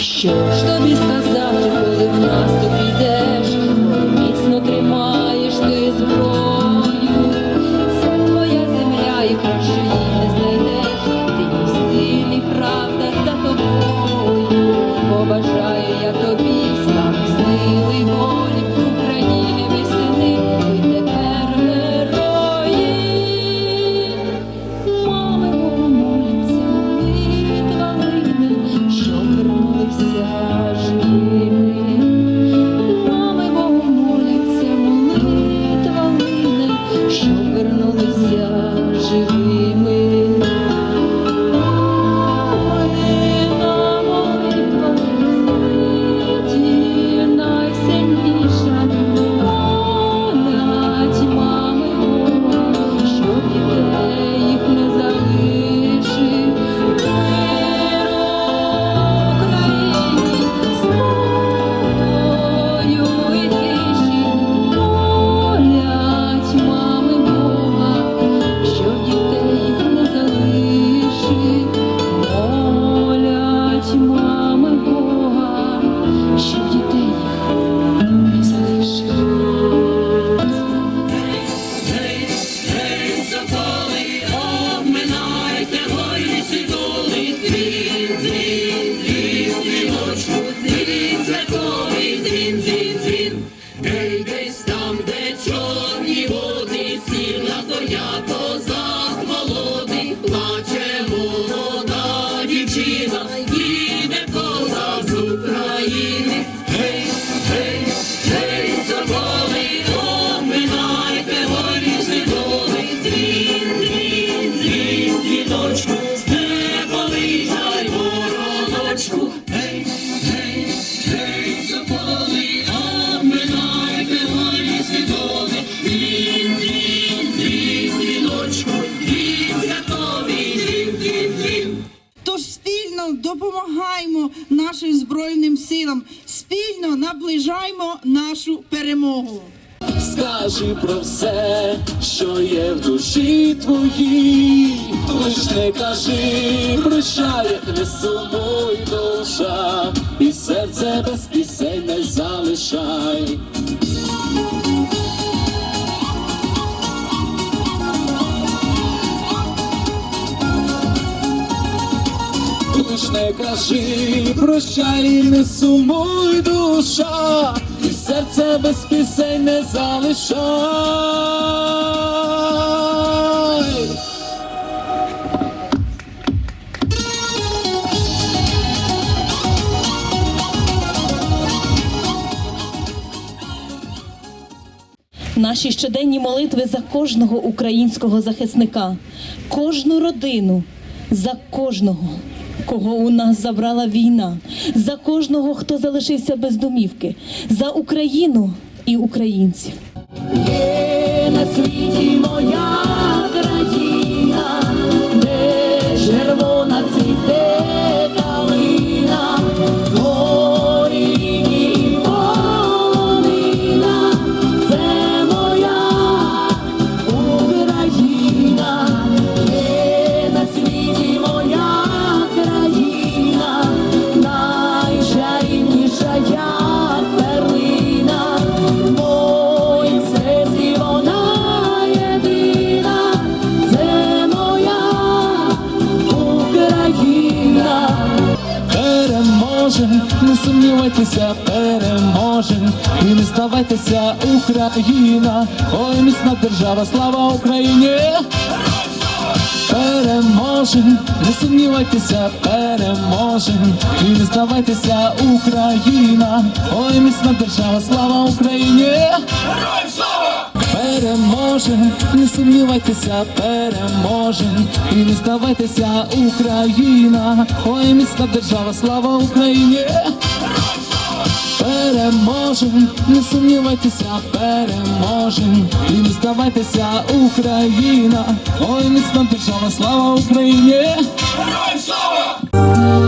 Що ж тобі сказати, коли в нас тобі йде? Допомагаємо нашим збройним силам. Спільно наближаємо нашу перемогу. Скажи про все, що є в душі твоїй, лиш не кажи, прощай, як не сумуй душа, і серце без пісень не залишай. Кажи, прощай, не сумуй душа, і серце без пісень не залишай. Наші щоденні молитви за кожного українського захисника, кожну родину, за кожного, кого у нас забрала війна, за кожного, хто залишився без домівки, за Україну і українців. Є на світі моя сумнівайтеся, переможе, і не здавайтеся, Україна, ой, міцна держава, слава Україні! Переможе, не сумнівайтеся, переможе, і не здавайтеся, Україна, ой, міцна держава, слава Україні! Переможе, не сумнівайтеся, переможе, і не здавайтеся, Україна, ой, міцна держава, слава Україні! Переможе, не сумнівайтеся, переможе, і не здавайтеся, Україна, ой, міцна держава, слава Україні!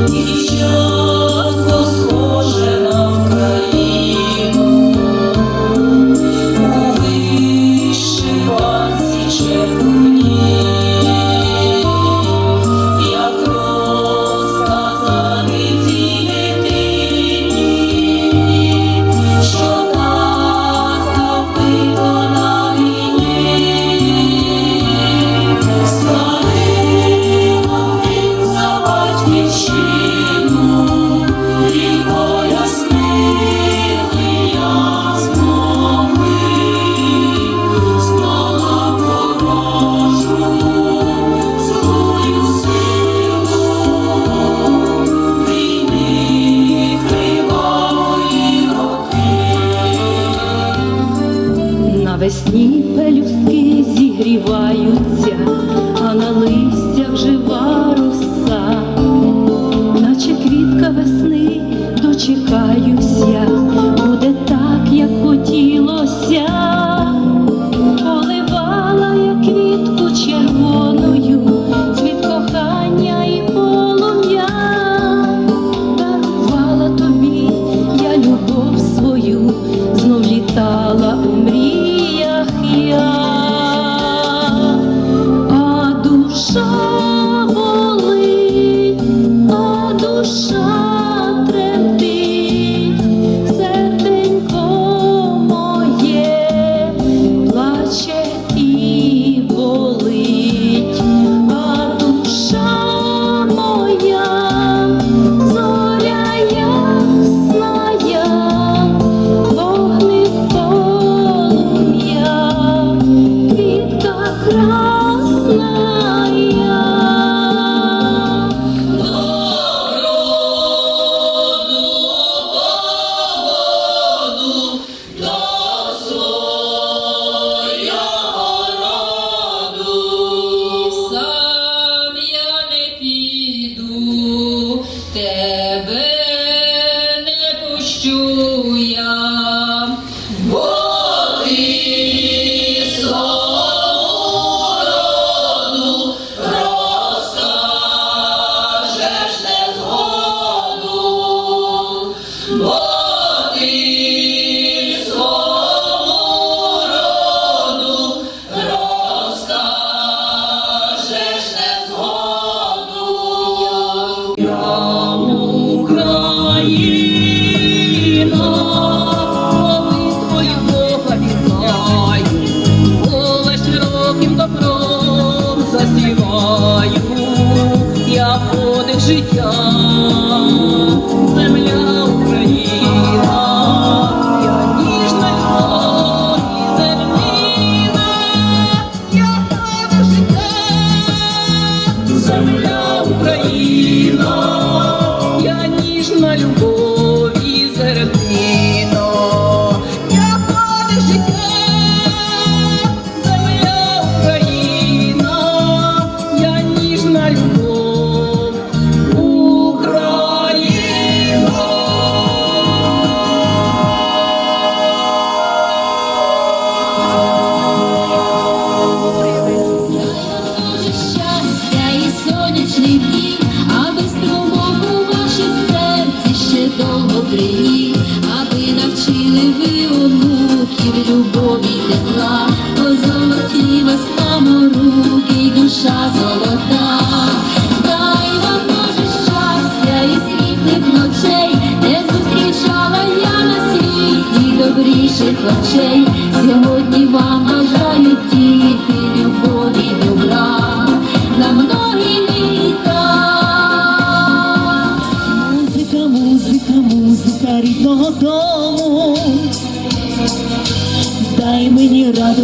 Дівчатко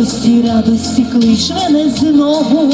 радості, радості, клич мене знову.